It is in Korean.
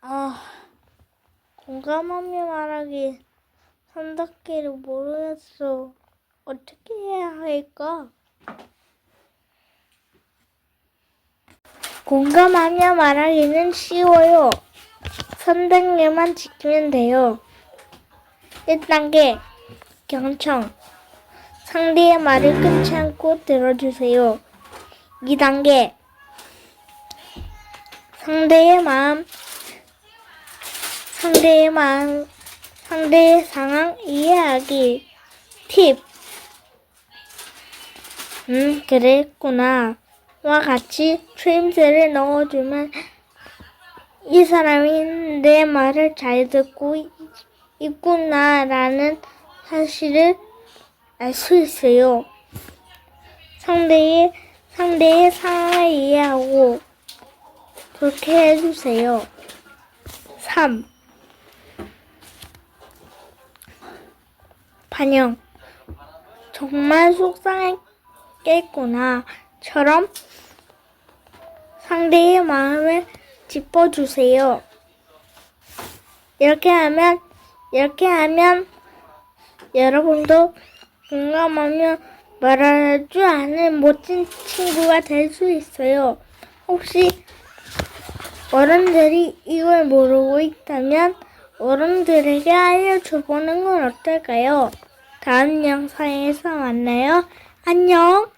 아, 공감하며 말하기 선답기를 모르겠어. 어떻게 해야 할까? 공감하며 말하기는 쉬워요. 선택력만 지키면 돼요. 1단계 경청 상대의 말을 끊지 않고 들어주세요. 2단계 상대의 마음 마음 상대의 상황 이해하기 팁 음, 그랬구나. 와 같이 추임새를 넣어주면 이 사람이 내 말을 잘 듣고 있- 있구나라는 사실을 알 수 있어요. 상대의, 상대의 상황을 이해하고 그렇게 해주세요. 3. 반영. 정말 속상했겠구나. 처럼 상대의 마음을 짚어주세요. 이렇게 하면, 이렇게 하면 여러분도 공감하며 말할 줄 아는 멋진 친구가 될 수 있어요. 혹시 어른들이 이걸 모르고 있다면 어른들에게 알려줘 보는 건 어떨까요? 다음 영상에서 만나요. 안녕!